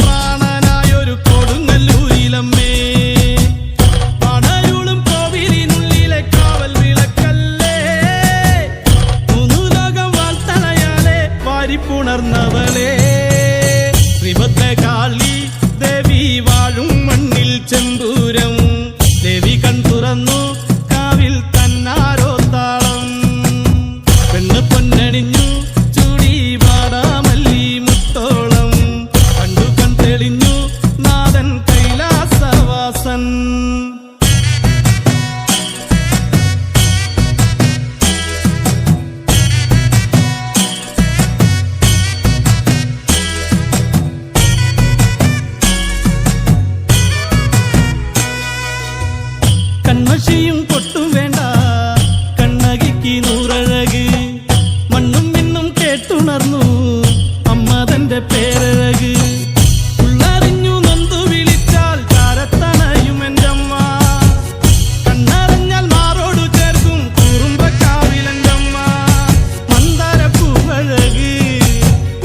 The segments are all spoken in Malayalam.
പ്രാണനായൊരു കൊടുങ്ങല്ലൂരിലമ്മേ. നൂറഴക് മണ്ണും മിന്നും കേട്ടുണർന്നു അമ്മ തന്റെ പേരഴക്. ഉള്ളറിഞ്ഞു നന്ദു വിളിച്ചാൽ ചാരത്തണയും എന്റെ മാറോടു ചേർക്കും കുറുമ്പക്കാവിലെന്റെ അമ്മ. മന്ദാരപ്പൂവഴക്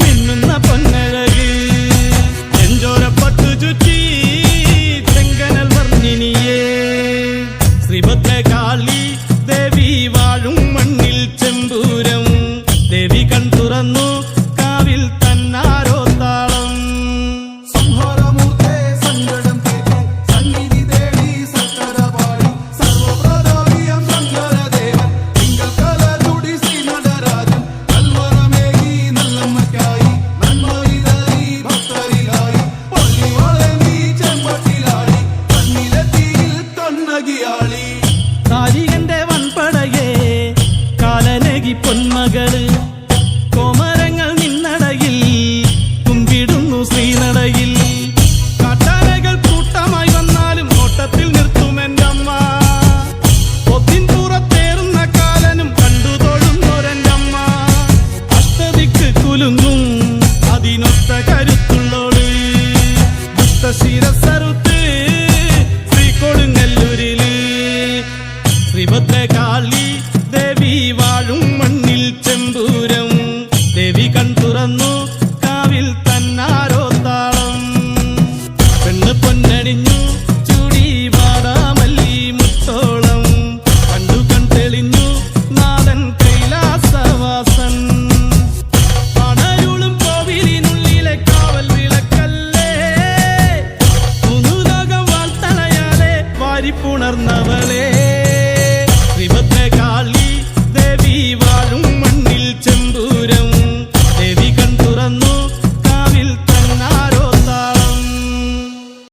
മിന്നുന്ന പൊന്നഴക്. എഞ്ചോരപ്പട്ടു ചുറ്റി ശ്രീഭദ്രകാളി പൊന്മകൾ കോമരങ്ങൾ നിന്നടയിൽ ശ്രീനടയിൽ. കൂട്ടമായി വന്നാലും ഓട്ടത്തിൽ പുറത്തേറുന്ന കാലനും കണ്ടു തൊഴുന്നൊരെന്റെ അമ്മ. അഷ്ടദിക്ക് കുലുങ്ങും അതിനൊത്ത കരുത്തുള്ളോൾ. ദുഷ്ടശിരസറുത്ത് ശ്രീകൊടുങ്ങല്ലൂരിൽ. ശ്രീഭദ്രകാളി ദേവി വാരിപ്പുണർന്നവളേ